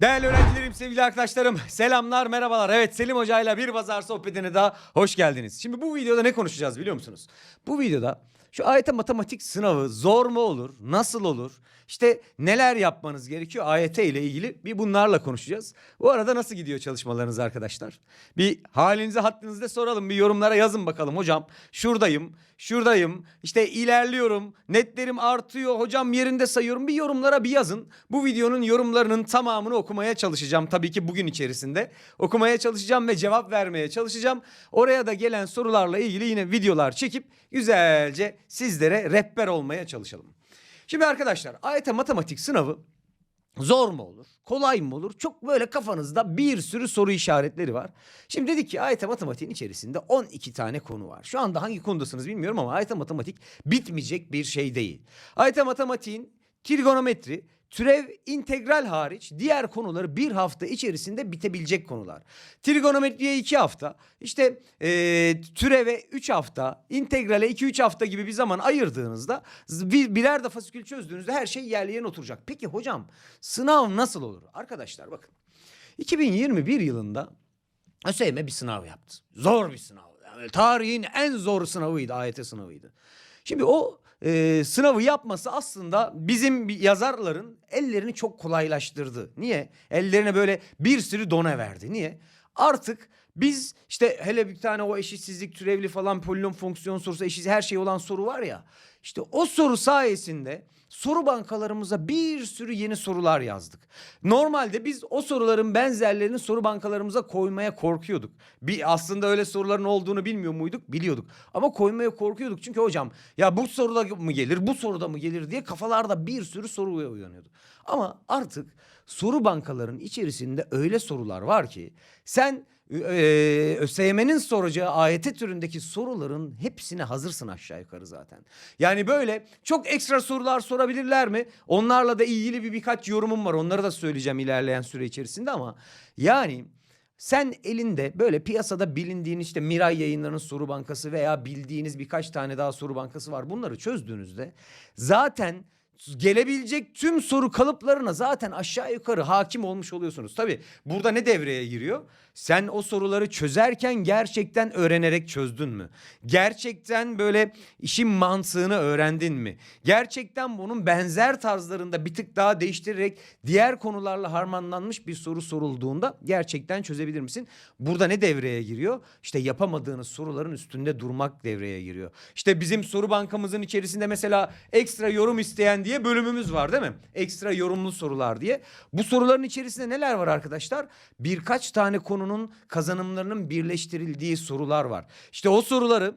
Değerli öğrencilerim, sevgili arkadaşlarım, selamlar, merhabalar. Evet, Selim Hoca ile bir pazar sohbetine daha hoş geldiniz. Şimdi bu videoda ne konuşacağız biliyor musunuz? Bu videoda şu AYT matematik sınavı zor mu olur, nasıl olur? İşte neler yapmanız gerekiyor AYT ile ilgili bir bunlarla konuşacağız. Bu arada nasıl gidiyor çalışmalarınız arkadaşlar? Bir halinizi hattınızda soralım, bir yorumlara yazın bakalım. Hocam şuradayım, şuradayım, işte ilerliyorum, netlerim artıyor, hocam yerinde sayıyorum. Bir yorumlara bir yazın. Bu videonun yorumlarının tamamını okumaya çalışacağım. Tabii ki bugün içerisinde okumaya çalışacağım ve cevap vermeye çalışacağım. Oraya da gelen sorularla ilgili yine videolar çekip güzelce sizlere rehber olmaya çalışalım. Şimdi arkadaşlar AYT matematik sınavı Zor mu olur? Kolay mı olur? Çok böyle kafanızda bir sürü soru işaretleri var. Şimdi dedik ki AYT matematiğin içerisinde 12 tane konu var. Şu anda hangi konudasınız bilmiyorum ama AYT matematik bitmeyecek bir şey değil. AYT matematiğin trigonometri, türev, integral hariç diğer konuları bir hafta içerisinde bitebilecek konular. Trigonometriye iki hafta, işte eee türeve üç hafta, integrale iki üç hafta gibi bir zaman ayırdığınızda bir, birer de fasikül çözdüğünüzde her şey yerli yerine oturacak. Peki hocam sınav nasıl olur? Arkadaşlar bakın 2021 yılında ÖSYM bir sınav yaptı. Zor bir sınav. Yani tarihin en zor sınavıydı AYT sınavıydı. Şimdi o e, sınavı yapması aslında bizim yazarların ellerini çok kolaylaştırdı. Niye? Ellerine böyle bir sürü done verdi. Niye? Artık biz işte hele bir tane o eşitsizlik türevli falan polinom fonksiyon sorusu eşit her şey olan soru var ya. İşte o soru sayesinde soru bankalarımıza bir sürü yeni sorular yazdık. Normalde biz o soruların benzerlerini soru bankalarımıza koymaya korkuyorduk. Bir aslında öyle soruların olduğunu bilmiyor muyduk? Biliyorduk. Ama koymaya korkuyorduk çünkü hocam ya bu soruda mı gelir, bu soruda mı gelir diye kafalarda bir sürü soru uyanıyordu. Ama artık soru bankalarının içerisinde öyle sorular var ki sen ee, ÖSYM'nin soracağı AYT türündeki soruların hepsine hazırsın aşağı yukarı zaten. Yani böyle çok ekstra sorular sorabilirler mi? Onlarla da ilgili bir birkaç yorumum var. Onları da söyleyeceğim ilerleyen süre içerisinde ama yani sen elinde böyle piyasada bilindiğin işte Miray yayınlarının soru bankası veya bildiğiniz birkaç tane daha soru bankası var. Bunları çözdüğünüzde zaten gelebilecek tüm soru kalıplarına zaten aşağı yukarı hakim olmuş oluyorsunuz. Tabi burada ne devreye giriyor? Sen o soruları çözerken gerçekten öğrenerek çözdün mü? Gerçekten böyle işin mantığını öğrendin mi? Gerçekten bunun benzer tarzlarında bir tık daha değiştirerek diğer konularla harmanlanmış bir soru sorulduğunda gerçekten çözebilir misin? Burada ne devreye giriyor? İşte yapamadığınız soruların üstünde durmak devreye giriyor. İşte bizim soru bankamızın içerisinde mesela ekstra yorum isteyen diye bölümümüz var değil mi? Ekstra yorumlu sorular diye. Bu soruların içerisinde neler var arkadaşlar? Birkaç tane konunun kazanımlarının birleştirildiği sorular var. İşte o soruları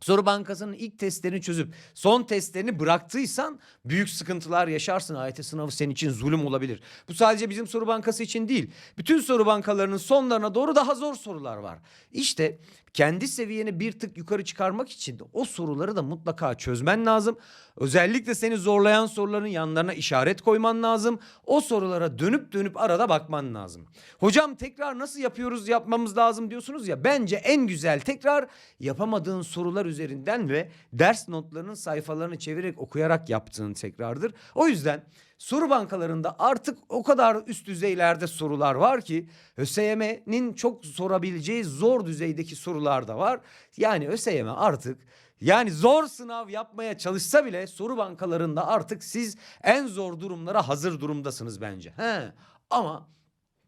Soru bankasının ilk testlerini çözüp son testlerini bıraktıysan büyük sıkıntılar yaşarsın. AYT sınavı senin için zulüm olabilir. Bu sadece bizim soru bankası için değil. Bütün soru bankalarının sonlarına doğru daha zor sorular var. İşte kendi seviyeni bir tık yukarı çıkarmak için de o soruları da mutlaka çözmen lazım. Özellikle seni zorlayan soruların yanlarına işaret koyman lazım. O sorulara dönüp dönüp arada bakman lazım. Hocam tekrar nasıl yapıyoruz yapmamız lazım diyorsunuz ya. Bence en güzel tekrar yapamadığın sorular üzerinden ve ders notlarının sayfalarını çevirerek okuyarak yaptığın tekrardır. O yüzden soru bankalarında artık o kadar üst düzeylerde sorular var ki ÖSYM'nin çok sorabileceği zor düzeydeki sorular da var. Yani ÖSYM artık yani zor sınav yapmaya çalışsa bile soru bankalarında artık siz en zor durumlara hazır durumdasınız bence. He. Ama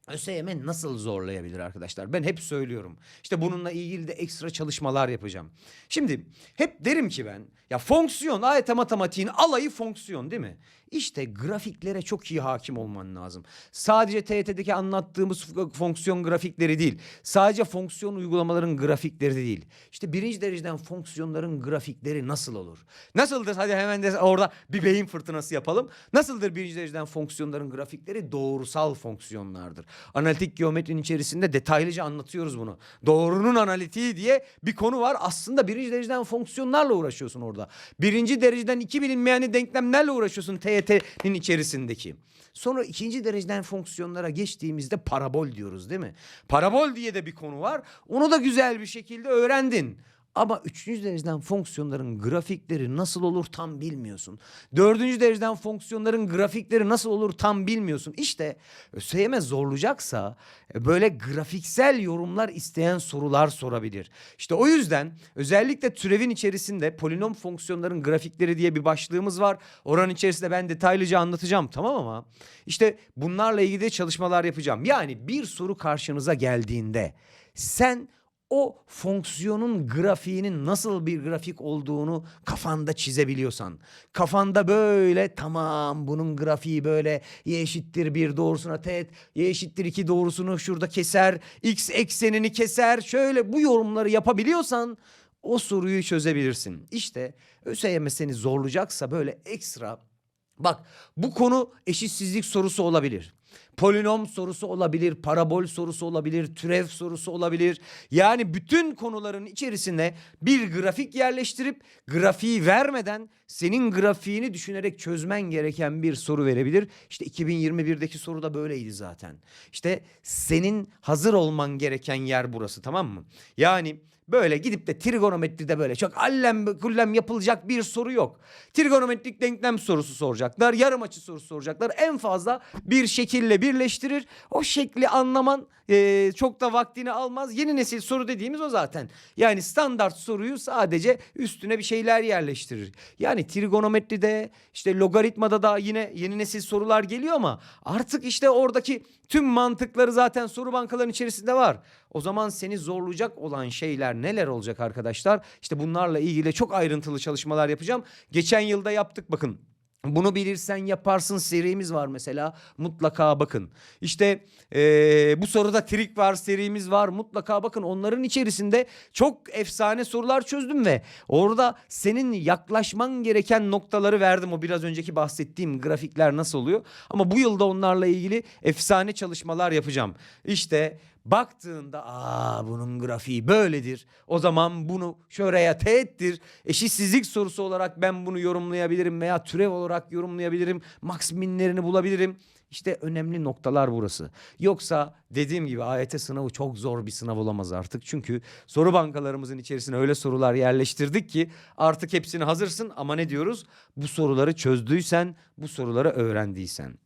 ÖSYM nasıl zorlayabilir arkadaşlar? Ben hep söylüyorum. İşte bununla ilgili de ekstra çalışmalar yapacağım. Şimdi hep derim ki ben ya fonksiyon AYT matematiğin alayı fonksiyon değil mi? İşte grafiklere çok iyi hakim olman lazım. Sadece TYT'deki anlattığımız fonksiyon grafikleri değil. Sadece fonksiyon uygulamaların grafikleri de değil. İşte birinci dereceden fonksiyonların grafikleri nasıl olur? Nasıldır? Hadi hemen de orada bir beyin fırtınası yapalım. Nasıldır birinci dereceden fonksiyonların grafikleri? Doğrusal fonksiyonlardır. Analitik geometrinin içerisinde detaylıca anlatıyoruz bunu. Doğrunun analitiği diye bir konu var. Aslında birinci dereceden fonksiyonlarla uğraşıyorsun orada. Birinci dereceden iki bilinmeyeni denklemlerle uğraşıyorsun TYT'nin içerisindeki. Sonra ikinci dereceden fonksiyonlara geçtiğimizde parabol diyoruz değil mi? Parabol diye de bir konu var. Onu da güzel bir şekilde öğrendin. Ama üçüncü dereceden fonksiyonların grafikleri nasıl olur tam bilmiyorsun. Dördüncü dereceden fonksiyonların grafikleri nasıl olur tam bilmiyorsun. İşte ÖSYM zorlayacaksa e, böyle grafiksel yorumlar isteyen sorular sorabilir. İşte o yüzden özellikle türevin içerisinde polinom fonksiyonların grafikleri diye bir başlığımız var. Oranın içerisinde ben detaylıca anlatacağım tamam ama işte bunlarla ilgili de çalışmalar yapacağım. Yani bir soru karşınıza geldiğinde sen o fonksiyonun grafiğinin nasıl bir grafik olduğunu kafanda çizebiliyorsan, kafanda böyle tamam bunun grafiği böyle y eşittir bir doğrusuna teğet, y eşittir iki doğrusunu şurada keser, x eksenini keser, şöyle bu yorumları yapabiliyorsan o soruyu çözebilirsin. İşte ÖSYM seni zorlayacaksa böyle ekstra Bak bu konu eşitsizlik sorusu olabilir. Polinom sorusu olabilir, parabol sorusu olabilir, türev sorusu olabilir. Yani bütün konuların içerisine bir grafik yerleştirip grafiği vermeden senin grafiğini düşünerek çözmen gereken bir soru verebilir. İşte 2021'deki soru da böyleydi zaten. İşte senin hazır olman gereken yer burası tamam mı? Yani Böyle gidip de trigonometride böyle çok allem kullem yapılacak bir soru yok. Trigonometrik denklem sorusu soracaklar. Yarım açı sorusu soracaklar. En fazla bir şekille birleştirir. O şekli anlaman e, çok da vaktini almaz. Yeni nesil soru dediğimiz o zaten. Yani standart soruyu sadece üstüne bir şeyler yerleştirir. Yani trigonometride işte logaritmada da yine yeni nesil sorular geliyor ama artık işte oradaki tüm mantıkları zaten soru bankalarının içerisinde var. O zaman seni zorlayacak olan şeyler neler olacak arkadaşlar? İşte bunlarla ilgili çok ayrıntılı çalışmalar yapacağım. Geçen yılda yaptık bakın. Bunu bilirsen yaparsın serimiz var mesela mutlaka bakın. İşte eee, bu soruda trik var serimiz var mutlaka bakın. Onların içerisinde çok efsane sorular çözdüm ve orada senin yaklaşman gereken noktaları verdim. O biraz önceki bahsettiğim grafikler nasıl oluyor. Ama bu yılda onlarla ilgili efsane çalışmalar yapacağım. İşte baktığında aa bunun grafiği böyledir. O zaman bunu şuraya teğettir. Eşitsizlik sorusu olarak ben bunu yorumlayabilirim veya türev olarak yorumlayabilirim. Max bulabilirim. İşte önemli noktalar burası. Yoksa dediğim gibi AYT sınavı çok zor bir sınav olamaz artık. Çünkü soru bankalarımızın içerisine öyle sorular yerleştirdik ki artık hepsini hazırsın ama ne diyoruz? Bu soruları çözdüysen, bu soruları öğrendiysen.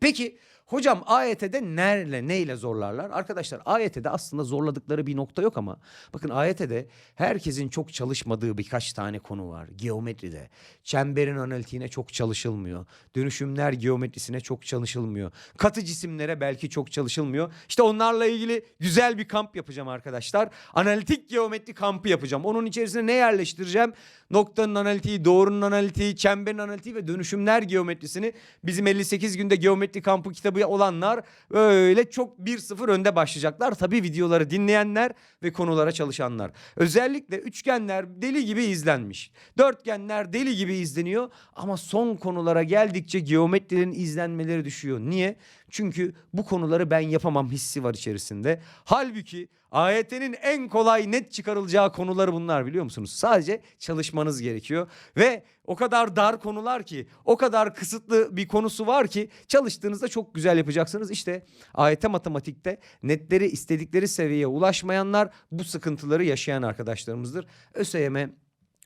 Peki hocam AYT'de nerede neyle zorlarlar? Arkadaşlar AYT'de aslında zorladıkları bir nokta yok ama bakın AYT'de herkesin çok çalışmadığı birkaç tane konu var. Geometride çemberin analitiğine çok çalışılmıyor. Dönüşümler geometrisine çok çalışılmıyor. Katı cisimlere belki çok çalışılmıyor. İşte onlarla ilgili güzel bir kamp yapacağım arkadaşlar. Analitik geometri kampı yapacağım. Onun içerisine ne yerleştireceğim? Noktanın analitiği, doğrunun analitiği, çemberin analitiği ve dönüşümler geometrisini bizim 58 günde geometri kampı kitabı olanlar öyle çok 1-0 önde başlayacaklar. Tabii videoları dinleyenler ve konulara çalışanlar. Özellikle üçgenler deli gibi izlenmiş. Dörtgenler deli gibi izleniyor ama son konulara geldikçe geometrinin izlenmeleri düşüyor. Niye? Çünkü bu konuları ben yapamam hissi var içerisinde. Halbuki AYT'nin en kolay net çıkarılacağı konuları bunlar biliyor musunuz? Sadece çalışmanız gerekiyor ve o kadar dar konular ki, o kadar kısıtlı bir konusu var ki çalıştığınızda çok güzel yapacaksınız. İşte AYT matematikte netleri istedikleri seviyeye ulaşmayanlar bu sıkıntıları yaşayan arkadaşlarımızdır. ÖSYM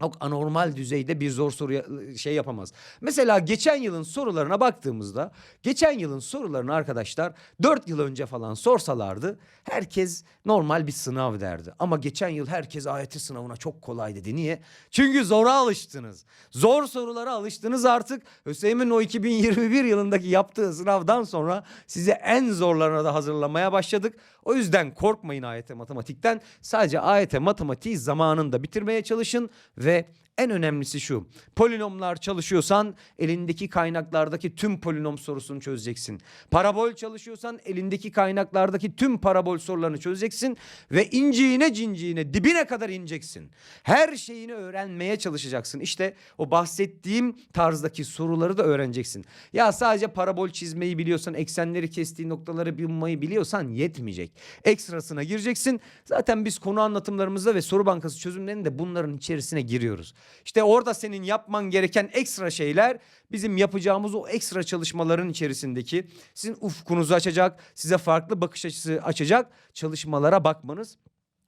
çok anormal düzeyde bir zor soru şey yapamaz. Mesela geçen yılın sorularına baktığımızda geçen yılın sorularını arkadaşlar 4 yıl önce falan sorsalardı herkes normal bir sınav derdi. Ama geçen yıl herkes AYT sınavına çok kolay dedi. Niye? Çünkü zora alıştınız. Zor sorulara alıştınız artık. ÖSYM'in o 2021 yılındaki yaptığı sınavdan sonra size en zorlarına da hazırlamaya başladık. O yüzden korkmayın AYT matematikten. Sadece AYT matematiği zamanında bitirmeye çalışın ve en önemlisi şu. Polinomlar çalışıyorsan elindeki kaynaklardaki tüm polinom sorusunu çözeceksin. Parabol çalışıyorsan elindeki kaynaklardaki tüm parabol sorularını çözeceksin ve inciğine cinciğine dibine kadar ineceksin. Her şeyini öğrenmeye çalışacaksın. İşte o bahsettiğim tarzdaki soruları da öğreneceksin. Ya sadece parabol çizmeyi biliyorsan, eksenleri kestiği noktaları bulmayı biliyorsan yetmeyecek. Ekstrasına gireceksin. Zaten biz konu anlatımlarımızda ve soru bankası çözümlerinde bunların içerisine giriyoruz. İşte orada senin yapman gereken ekstra şeyler bizim yapacağımız o ekstra çalışmaların içerisindeki sizin ufkunuzu açacak, size farklı bakış açısı açacak çalışmalara bakmanız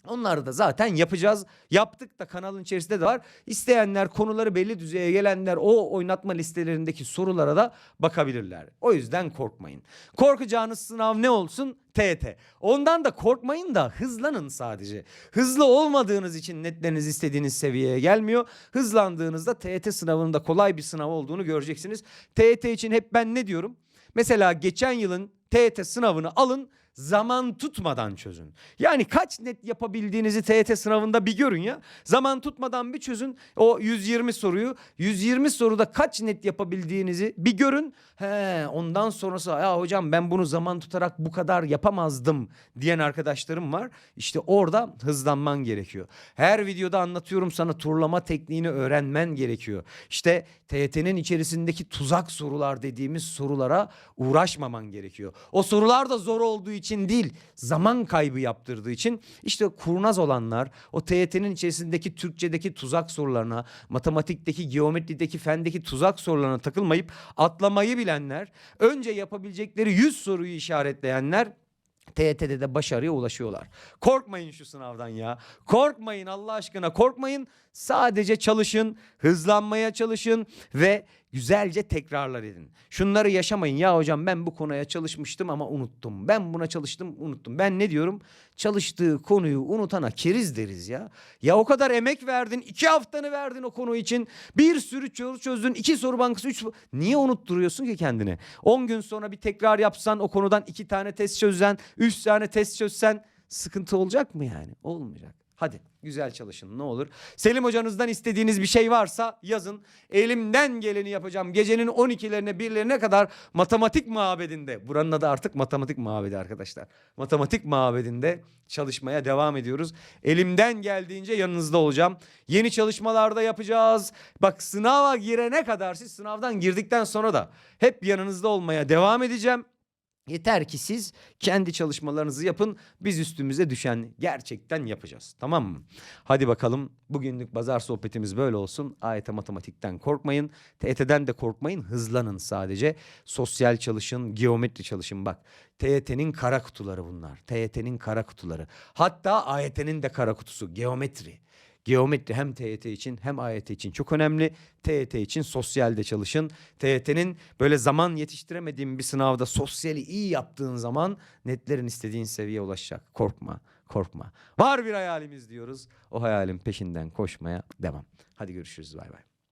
Onları da zaten yapacağız. Yaptık da kanalın içerisinde de var. İsteyenler konuları belli düzeye gelenler o oynatma listelerindeki sorulara da bakabilirler. O yüzden korkmayın. Korkacağınız sınav ne olsun? TET. Ondan da korkmayın da hızlanın sadece. Hızlı olmadığınız için netleriniz istediğiniz seviyeye gelmiyor. Hızlandığınızda TET sınavının da kolay bir sınav olduğunu göreceksiniz. TET için hep ben ne diyorum? Mesela geçen yılın TET sınavını alın zaman tutmadan çözün. Yani kaç net yapabildiğinizi TET sınavında bir görün ya. Zaman tutmadan bir çözün o 120 soruyu. 120 soruda kaç net yapabildiğinizi bir görün. He, ondan sonrası ya hocam ben bunu zaman tutarak bu kadar yapamazdım diyen arkadaşlarım var. İşte orada hızlanman gerekiyor. Her videoda anlatıyorum sana turlama tekniğini öğrenmen gerekiyor. İşte TYT'nin içerisindeki tuzak sorular dediğimiz sorulara uğraşmaman gerekiyor. O sorular da zor olduğu için değil, zaman kaybı yaptırdığı için işte kurnaz olanlar o TYT'nin içerisindeki Türkçedeki tuzak sorularına, matematikteki, geometrideki, fendeki tuzak sorularına takılmayıp atlamayı bilenler, önce yapabilecekleri 100 soruyu işaretleyenler TYT'de de başarıya ulaşıyorlar. Korkmayın şu sınavdan ya. Korkmayın Allah aşkına korkmayın. Sadece çalışın, hızlanmaya çalışın ve güzelce tekrarlar edin. Şunları yaşamayın. Ya hocam ben bu konuya çalışmıştım ama unuttum. Ben buna çalıştım unuttum. Ben ne diyorum? Çalıştığı konuyu unutana keriz deriz ya. Ya o kadar emek verdin. iki haftanı verdin o konu için. Bir sürü soru çözdün. iki soru bankası. Üç... Niye unutturuyorsun ki kendini? 10 gün sonra bir tekrar yapsan o konudan iki tane test çözsen. Üç tane test çözsen sıkıntı olacak mı yani? Olmayacak. Hadi güzel çalışın ne olur. Selim hocanızdan istediğiniz bir şey varsa yazın. Elimden geleni yapacağım. Gecenin 12'lerine 1'lerine kadar matematik mabedinde. Buranın adı artık matematik mabedi arkadaşlar. Matematik mabedinde çalışmaya devam ediyoruz. Elimden geldiğince yanınızda olacağım. Yeni çalışmalarda yapacağız. Bak sınava girene kadar siz sınavdan girdikten sonra da hep yanınızda olmaya devam edeceğim. Yeter ki siz kendi çalışmalarınızı yapın. Biz üstümüze düşen gerçekten yapacağız. Tamam mı? Hadi bakalım. Bugünlük bazar sohbetimiz böyle olsun. AYT matematikten korkmayın. TYT'den de korkmayın. Hızlanın sadece. Sosyal çalışın, geometri çalışın. Bak TYT'nin kara kutuları bunlar. TYT'nin kara kutuları. Hatta AYT'nin de kara kutusu. Geometri. Geometri hem TYT için hem AYT için çok önemli. TYT için sosyalde çalışın. TYT'nin böyle zaman yetiştiremediğin bir sınavda sosyali iyi yaptığın zaman netlerin istediğin seviyeye ulaşacak. Korkma, korkma. Var bir hayalimiz diyoruz. O hayalin peşinden koşmaya devam. Hadi görüşürüz. Bay bay.